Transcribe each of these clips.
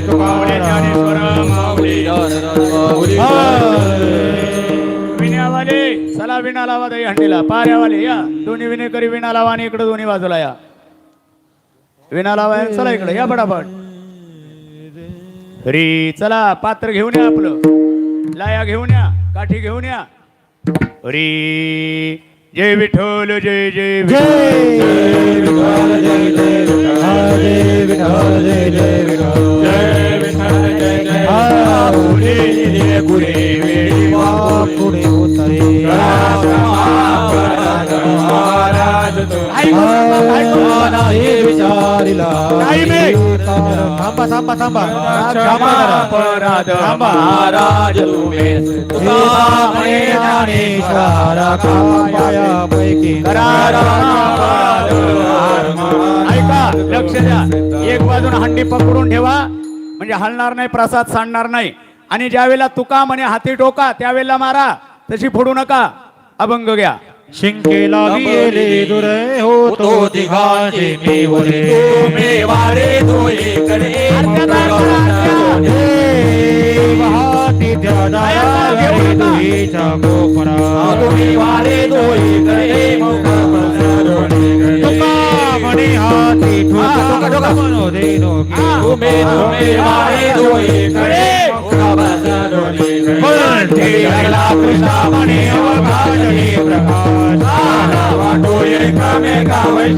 माऊली ज्ञानेश्वर माऊली विण्यावाले चला विणा लावा दही हंडीला पाऱ्यावाले या दोन्ही विनेकरी विणा लावा आणि इकडे दोन्ही बाजूला या विणा लावा चला इकडे या बडाबड री चला पात्र घेऊन या आपलं लाया घेऊन या काठी घेऊन या रे जय विठ्ठल जय जय विठ्ठल. थांबा थांबा थांबा. महाराज ऐका लक्ष द्या. एक बाजून हंडी पकडून ठेवा. म्हणजे हलणार नाही प्रसाद सांडणार नाही. आणि ज्यावेळेला तुका म्हणे हाती टोका त्यावेळेला मारा. तशी फोडू नका. अभंग घ्या. शिंकेला वीरे दुरे हो तो दिखाजे मेवरे। तो मेवारे तो ये करे बहाती ध्यानाया तो मेवारे तो ये करे हाथी ठुका ठुका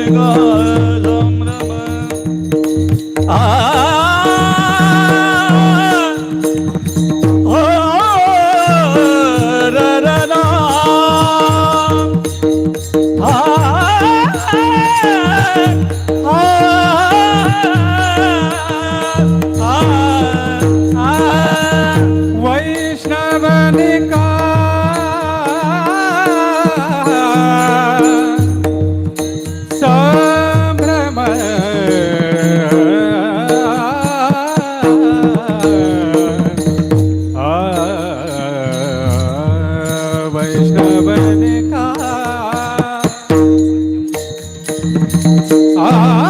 வைணவனகாலம் நம ஆ भवन का आ